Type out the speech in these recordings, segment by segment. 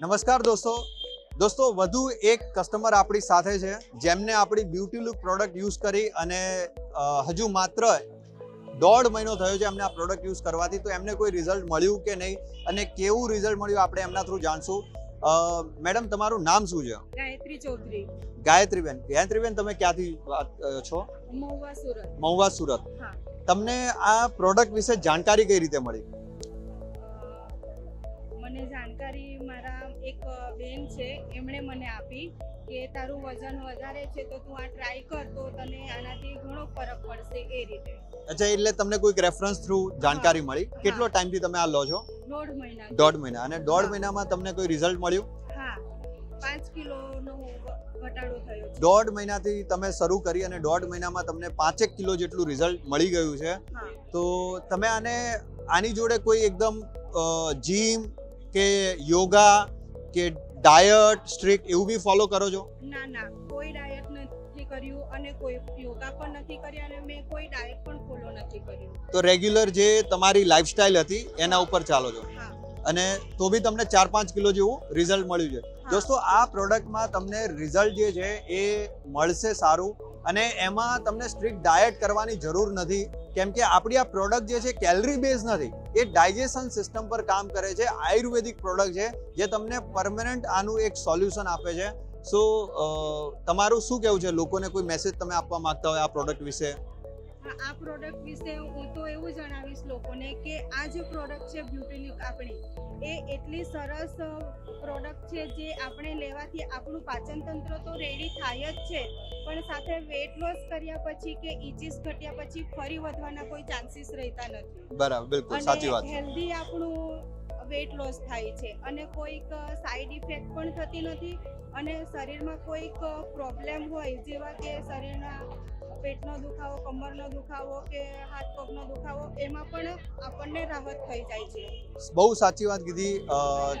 નમસ્કાર દોસ્તો. દોસ્તો વધુ એક કસ્ટમર આપણી સાથે છે જેમને આપણી બ્યુટી લુક પ્રોડક્ટ યુઝ કરી અને હજુ માત્ર દોઢ મહિનો થયો છે એમને આ પ્રોડક્ટ યુઝ કરવાથી તો એમને કોઈ રિઝલ્ટ મળ્યું કે નહીં? અને કેવું રિઝલ્ટ મળ્યું આપણે એમના થ્રુ જાણશું. મેડમ તમારું નામ શું છે? ગાયત્રી ચૌધરી. ગાયત્રીબેન. ગાયત્રીબેન તમે ક્યાંથી વાત છો? મહુવા સુરત. મહુવા સુરત. તમને આ પ્રોડક્ટ વિશે જાણકારી કઈ રીતે મળી? મને જાણકારી મારા એક બેન છે એમણે મને આપી કે તારું વજન વધારે છે તો તું આ ટ્રાય કર તો તને આનાથી ઘણો ફરક પડશે એ રીતે. અચ્છા એટલે તમને કોઈક રેફરન્સ થ્રુ જાણકારી મળી? કેટલો ટાઈમથી તમે આ લો છો? દોઢ મહિના દોઢ મહિના. અને દોઢ મહિનામાં તમને કોઈ રિઝલ્ટ મળ્યું? હા. પાંચ કિલોનો ઘટાડો થયો દોઢ મહિનાથી તમે શરૂ કરી અને દોઢ મહિનામાં તમને પાંચેક કિલો જેટલું રિઝલ્ટ મળી ગયું છે. તો તમે આને આની જોડે કોઈ એકદમ જીમ કે યોગા કે ડાયટ સ્ટ્રિક્ટ એવું બી ફોલો કરો છો? ના ના કોઈ ડાયટ નથી કર્યું અને કોઈ યોગા પણ નથી કર્યા અને મેં કોઈ ડાયટ પણ ફોલો નથી કર્યું. તો રેગ્યુલર જે તમારી લાઈફસ્ટાઈલ હતી એના ઉપર ચાલો છો. હા. અને તો બી તમને ચાર પાંચ કિલો જેવું રિઝલ્ટ મળ્યું છે. દોસ્તો આ પ્રોડક્ટમાં તમને રિઝલ્ટ જે છે એ મળશે સારું અને એમાં તમને સ્ટ્રિક્ટ ડાયટ કરવાની જરૂર નથી. કેમ કે આપણી આ પ્રોડક્ટ જે છે કેલરી બેઝ નથી. એ ડાયજેશન સિસ્ટમ પર કામ કરે છે, આયુર્વેદિક પ્રોડક્ટ છે, જે તમને પરમનન્ટ આનું એક સોલ્યુશન આપે છે. સો તમારું શું કહેવું છે? લોકોને કોઈ મેસેજ તમે આપવા માંગતા હોય આ પ્રોડક્ટ વિશે? આ પ્રોડક્ટ વિશે હું તો એવું જણાવીશ લોકોને કે આ જે પ્રોડક્ટ છે બ્યુટીલુક આપણી એ એટલી સરસ પ્રોડક્ટ છે જે આપણે લેવાથી આપણું પાચન તંત્ર તો રેડી થાય જ છે. પણ સાથે વેટ લોસ કર્યા પછી કે ઇચીસ ઘટ્યા પછી ફરી વધવાના કોઈ ચાન્સીસ રહેતા નથી. બરાબર બિલકુલ સાચી વાત હેલ્ધી આપણું વેટ લોસ થાય છે. અને કોઈક સાઈડ ઇફેક્ટ પણ થતી નથી. અને શરીરમાં કોઈક પ્રોબ્લેમ હોય જેવા કે શરીરના પેટનો દુખાવો, કમરનો દુખાવો કે હાથ પગનો દુખાવો, એમાં પણ આપણને રાહત થઈ જાય છે. બહુ સાચી વાત કીધી.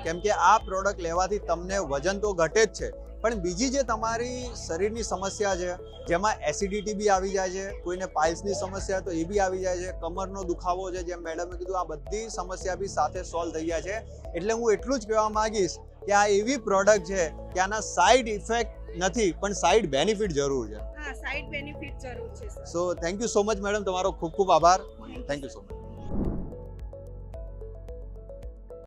કેમ કે આ પ્રોડક્ટ લેવાથી તમને વજન તો ઘટે જ છે, પણ બીજી જે તમારી શરીરની સમસ્યા છે, જેમાં એસિડિટી બી આવી જાય છે, કોઈને પાઇલ્સની સમસ્યા તો એ બી આવી જાય છે, કમરનો દુખાવો છે, જેમ મેડમે કીધું, આ બધી સમસ્યા બી સાથે સોલ્વ થઈ જાય છે. એટલે હું એટલું જ કહેવા માંગીશ કે આ એવી પ્રોડક્ટ છે કે આના સાઈડ ઇફેક્ટ નથી પણ સાઈડ બેનિફિટ જરૂર છે. હા સાઈડ બેનિફિટ જરૂર છે so thank you so much madam તમારો ખૂબ ખૂબ આભાર. Thank you so much